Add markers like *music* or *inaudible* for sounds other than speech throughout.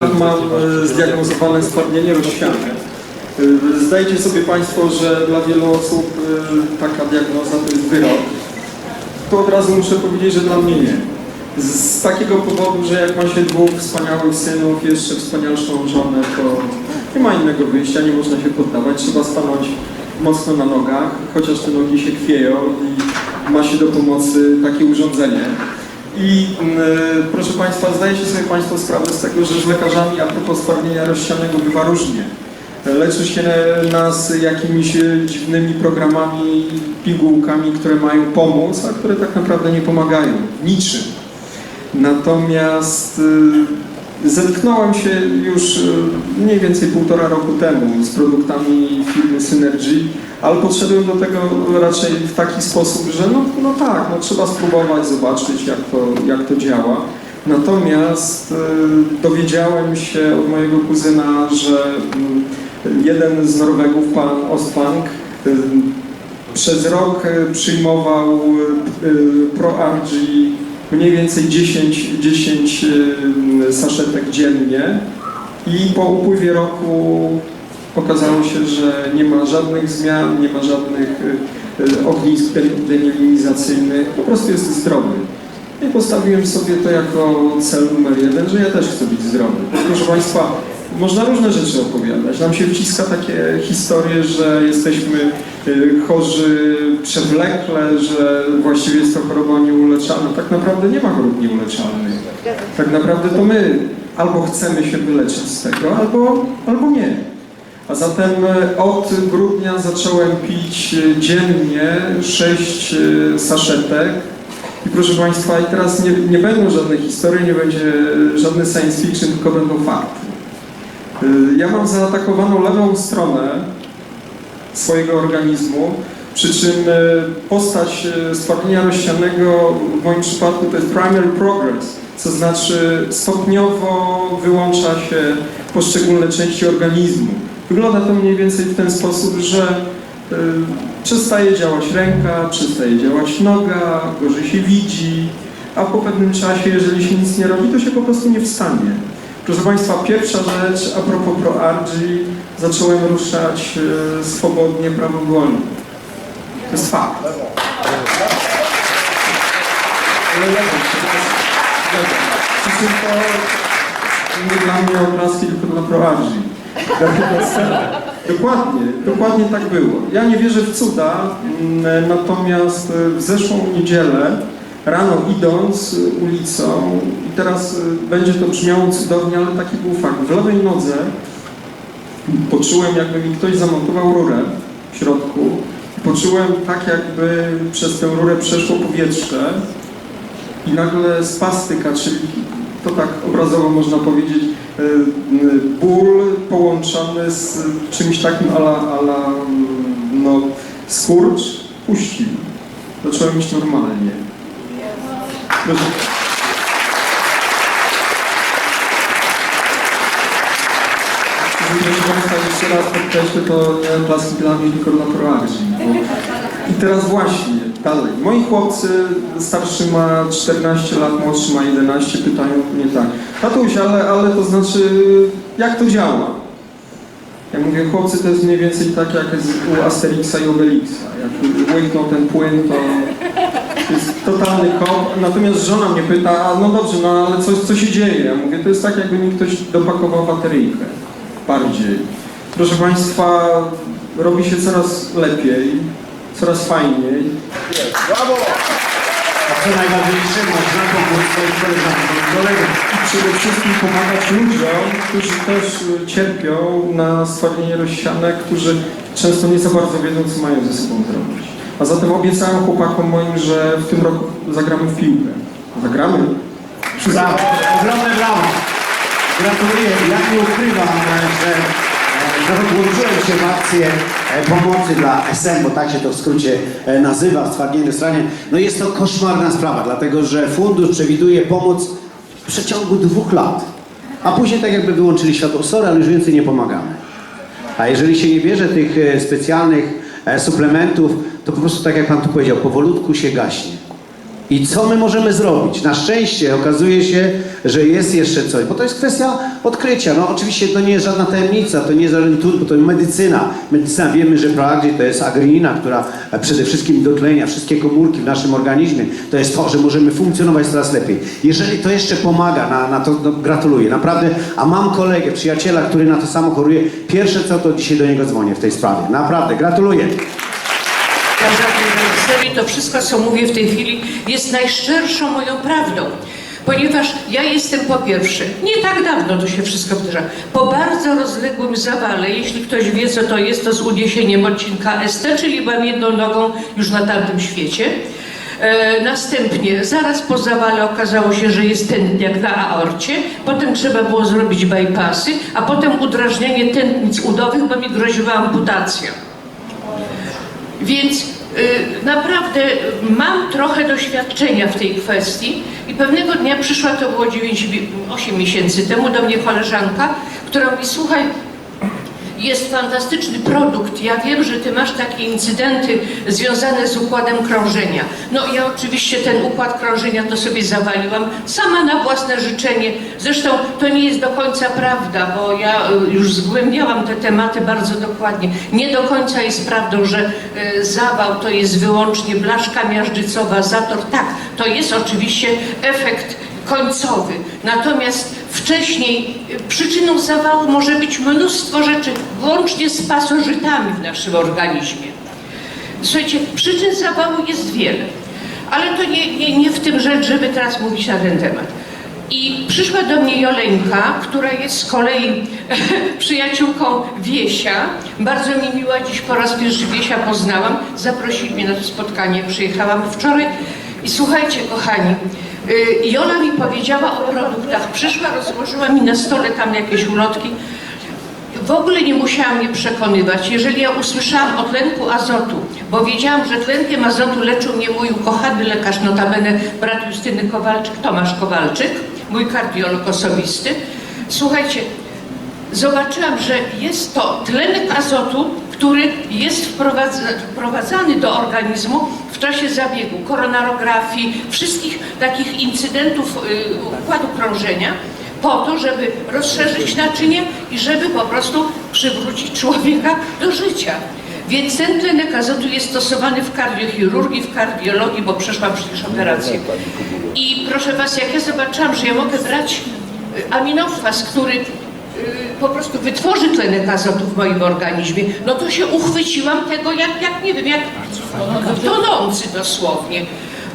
mam e, zdiagnozowane stwardnienie rozsiane. E, Zdajcie sobie Państwo, że dla wielu osób e, taka diagnoza to jest wyrok. To od razu muszę powiedzieć, że dla mnie nie. Z, takiego powodu, że jak ma się dwóch wspaniałych synów, jeszcze wspanialszą żonę, to nie ma innego wyjścia, nie można się poddawać, trzeba stanąć mocno na nogach, chociaż te nogi się chwieją i ma się do pomocy takie urządzenie. I mm, proszę Państwa, zdajecie sobie Państwo sprawę z tego, że z lekarzami a propos stwardnienia rozsianego bywa różnie. Leczy się nas jakimiś e, dziwnymi programami, pigułkami, które mają pomóc, a które tak naprawdę nie pomagają niczym. Natomiast y, zetknąłem się już y, mniej więcej półtora roku temu z produktami firmy Synergy, ale podszedłem do tego raczej w taki sposób, że no, no tak, no trzeba spróbować, zobaczyć jak to, jak to działa. Natomiast y, dowiedziałem się od mojego kuzyna, że y, jeden z Norwegów, pan Ostbank, y, przez rok przyjmował ProRG mniej więcej 10, 10 y, saszetek dziennie i po upływie roku okazało się, że nie ma żadnych zmian, nie ma żadnych y, ognisk de- demilinizacyjnych, po prostu jest zdrowy. I postawiłem sobie to jako cel numer jeden, że ja też chcę być zdrowy. Proszę Państwa, można różne rzeczy opowiadać. Nam się wciska takie historie, że jesteśmy y, chorzy przewlekle, że właściwie jest to choroba nieuleczalna. Tak naprawdę nie ma chorób nieuleczalnych. Tak naprawdę to my albo chcemy się wyleczyć z tego, albo, albo nie. A zatem e, od grudnia zacząłem pić e, dziennie 6 e, saszetek. I proszę Państwa, i teraz nie, nie będą żadne historie, nie będzie żadne science fiction, tylko będą fakty. E, Ja mam zaatakowaną lewą stronę swojego organizmu, przy czym e, postać e, stwardnienia rozsianego w moim przypadku to jest primary progress, co znaczy stopniowo wyłącza się poszczególne części organizmu. Wygląda to mniej więcej w ten sposób, że y, przestaje działać ręka, przestaje działać noga, gorzej się widzi, a po pewnym czasie, jeżeli się nic nie robi, to się po prostu nie wstanie. Proszę Państwa, pierwsza rzecz a propos ProRG, zacząłem ruszać y, swobodnie prawowolnie. To jest fakt. Przy czym to nie dla mnie oklaski, tylko dla ProRG. Dokładnie, dokładnie tak było. Ja nie wierzę w cuda, mm, natomiast w zeszłą niedzielę rano idąc y, ulicą i teraz y, będzie to brzmiało cudownie, ale taki był fakt. W lewej nodze poczułem jakby mi ktoś zamontował rurę w środku poczułem tak jakby przez tę rurę przeszło powietrze i nagle spastyka, czyli to tak obrazowo można powiedzieć, y, ból połączony z czymś takim ala, ala no, skurcz puścił. Zacząłem iść normalnie. Proszę Państwa, jeszcze raz podkreślę, to nie klaski dla mnie, tylko dla proagzi. I teraz właśnie, dalej. Moi chłopcy, starszy ma 14 lat, młodszy ma 11, pytają mnie tak. Tatuś, ale, ale to znaczy, jak to działa? Ja mówię, chłopcy, to jest mniej więcej tak jak u Asterixa i Obelixa. Jak łykną ten płyn, to jest totalny kop. Natomiast żona mnie pyta, a no dobrze, no ale co, co się dzieje? Ja mówię, to jest tak jakby mi ktoś dopakował bateryjkę. Bardziej. Proszę Państwa, robi się coraz lepiej, coraz fajniej. A co najważniejsze, można pomóc swoim koleżankom i kolegom. I przede wszystkim pomagać ludziom, którzy też y, cierpią na stwardnienie rozsiane, którzy często nie za bardzo wiedzą, co mają ze sobą zrobić. A zatem obiecałem chłopakom moim, że w tym roku zagramy w piłkę. Zagramy? Brawo, ogromne brawo. Gratuluję. Ja nie ukrywam, że nawet włączyłem się w akcję e, pomocy dla SM, bo tak się to w skrócie e, nazywa, w stwardnieniu stronie. No jest to koszmarna sprawa, dlatego że fundusz przewiduje pomoc w przeciągu dwóch lat. A później tak jakby wyłączyli światło. Sorry, ale już więcej nie pomagamy. A jeżeli się nie bierze tych e, specjalnych suplementów, to po prostu tak jak Pan tu powiedział, powolutku się gaśnie. I co my możemy zrobić? Na szczęście okazuje się, że jest jeszcze coś, bo to jest kwestia odkrycia. No oczywiście to nie jest żadna tajemnica, to nie jest żaden trud, bo to jest medycyna. Medycyna wiemy, że bardziej to jest agrinina, która przede wszystkim dotlenia wszystkie komórki w naszym organizmie. To jest to, że możemy funkcjonować coraz lepiej. Jeżeli to jeszcze pomaga, na, na to no, gratuluję. Naprawdę, a mam kolegę, przyjaciela, który na to samo choruje. Pierwsze co, to dzisiaj do niego dzwonię w tej sprawie. Naprawdę, gratuluję. Ja żadnej serii to wszystko, co mówię w tej chwili, jest najszczerszą moją prawdą. Ponieważ ja jestem po pierwsze, nie tak dawno to się wszystko wydarza, po bardzo rozległym zawale, jeśli ktoś wie co to jest, to z uniesieniem odcinka ST, czyli byłam jedną nogą już na tamtym świecie. E, następnie, zaraz po zawale okazało się, że jest tętniak na aorcie, potem trzeba było zrobić bypassy, a potem udrażnianie tętnic udowych, bo mi groziła amputacja. Więc y, naprawdę mam trochę doświadczenia w tej kwestii i pewnego dnia przyszła, to było 9, mi- 8 miesięcy temu, do mnie koleżanka, która mówi, słuchaj, jest fantastyczny produkt. Ja wiem, że ty masz takie incydenty związane z układem krążenia. No ja oczywiście ten układ krążenia to sobie zawaliłam sama na własne życzenie. Zresztą to nie jest do końca prawda, bo ja y, już zgłębiałam te tematy bardzo dokładnie. Nie do końca jest prawdą, że y, zawał to jest wyłącznie blaszka miażdżycowa, zator. Tak, to jest oczywiście efekt końcowy. Natomiast wcześniej y, przyczyną zawału może być mnóstwo rzeczy, włącznie z pasożytami w naszym organizmie. Słuchajcie, przyczyn zawału jest wiele, ale to nie, nie, nie w tym rzecz, żeby teraz mówić na ten temat. I przyszła do mnie Joleńka, która jest z kolei *laughs* przyjaciółką Wiesia. Bardzo mi miła, dziś po raz pierwszy Wiesia poznałam. Zaprosili mnie na to spotkanie, przyjechałam wczoraj. I słuchajcie, kochani, y, Jola mi powiedziała o produktach. Przyszła, rozłożyła mi na stole tam jakieś ulotki. W ogóle nie musiała mnie przekonywać. Jeżeli ja usłyszałam o tlenku azotu, bo wiedziałam, że tlenkiem azotu leczył mnie mój ukochany lekarz, notabene brat Justyny Kowalczyk, Tomasz Kowalczyk, mój kardiolog osobisty. Słuchajcie, zobaczyłam, że jest to tlenek azotu, który jest wprowadza- wprowadzany do organizmu w czasie zabiegu, koronarografii, wszystkich takich incydentów y, układu krążenia, po to, żeby rozszerzyć naczynie i żeby po prostu przywrócić człowieka do życia. Więc ten tlenek azotu jest stosowany w kardiochirurgii, w kardiologii, bo przeszłam przecież operację. I proszę Was, jak ja zobaczyłam, że ja mogę brać y, aminokwas, który po prostu wytworzy tlenek azotu w moim organizmie, no to się uchwyciłam tego jak, jak nie wiem, jak tonący dosłownie.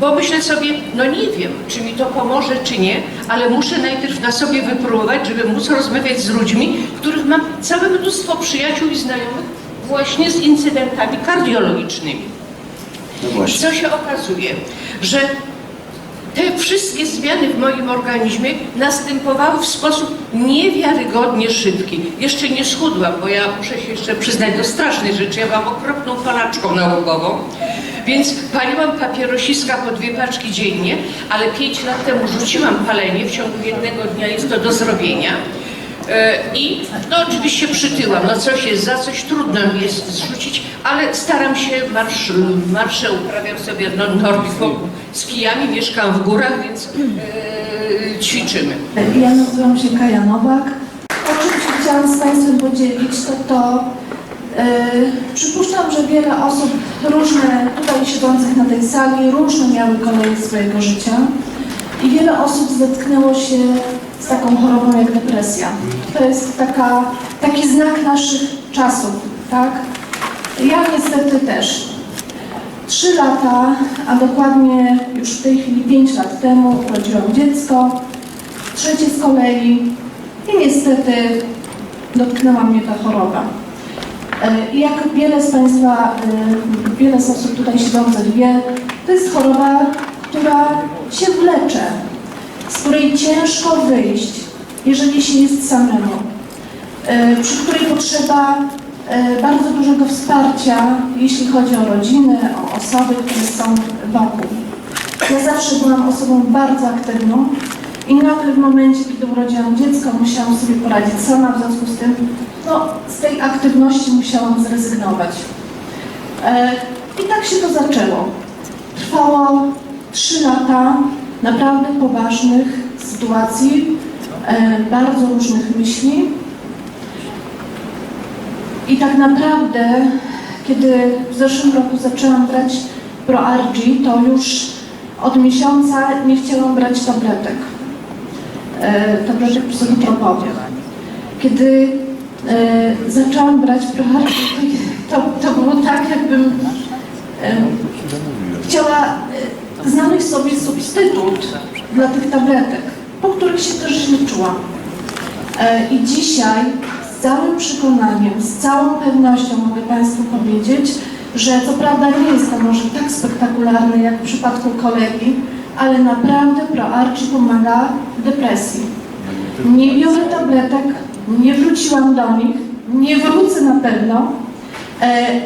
Bo myślę sobie, no nie wiem, czy mi to pomoże, czy nie, ale muszę najpierw na sobie wypróbować, żeby móc rozmawiać z ludźmi, których mam całe mnóstwo przyjaciół i znajomych właśnie z incydentami kardiologicznymi. No co się okazuje, że te wszystkie zmiany w moim organizmie następowały w sposób niewiarygodnie szybki. Jeszcze nie schudłam, bo ja muszę się jeszcze przyznać do strasznej rzeczy. Ja mam okropną palaczką nałogową, więc paliłam papierosiska po dwie paczki dziennie, ale pięć lat temu rzuciłam palenie. W ciągu jednego dnia jest to do zrobienia. E, I no oczywiście przytyłam, no coś jest za coś, trudno mi jest zrzucić, ale staram się, marsz, marsze uprawiam sobie no, wokół z kijami, mieszkam w górach, więc e, ćwiczymy. Ja nazywam się Kaja Nowak. O czym się chciałam z Państwem podzielić, to to, yy, przypuszczam, że wiele osób różne, tutaj siedzących na tej sali, różne miały koleje swojego życia i wiele osób zetknęło się z taką chorobą jak depresja. To jest taka, taki znak naszych czasów, tak? Ja niestety też. Trzy lata, a dokładnie już w tej chwili pięć lat temu urodziłam dziecko, trzecie z kolei i niestety dotknęła mnie ta choroba. E, jak wiele z Państwa, e, wiele z osób tutaj siedzących wie, to jest choroba, która się wlecze, z której ciężko wyjść, jeżeli się jest samemu, e, przy której potrzeba e, bardzo dużego wsparcia, jeśli chodzi o rodziny, o osoby, które są wokół. Ja zawsze byłam osobą bardzo aktywną i nagle w momencie, kiedy urodziłam dziecko, musiałam sobie poradzić sama, w związku z tym no, z tej aktywności musiałam zrezygnować. E, I tak się to zaczęło. Trwało trzy lata naprawdę poważnych sytuacji, e, bardzo różnych myśli. I tak naprawdę, kiedy w zeszłym roku zaczęłam brać ProRG, to już od miesiąca nie chciałam brać tabletek, e, tabletek psychotropowych. Kiedy e, zaczęłam brać ProRG, to, to było tak, jakbym e, chciała e, znaleźć sobie substytut dla tych tabletek, po których się też źle czułam. E, I dzisiaj z całym przekonaniem, z całą pewnością mogę Państwu powiedzieć, że co prawda nie jest to może tak spektakularne jak w przypadku kolegi, ale naprawdę ProArchi pomaga depresji. Nie biorę tabletek, nie wróciłam do nich, nie wrócę na pewno,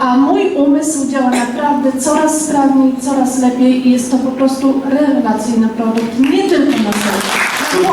a mój umysł działa naprawdę coraz sprawniej, coraz lepiej i jest to po prostu rewelacyjny produkt, nie tylko na serce. Super.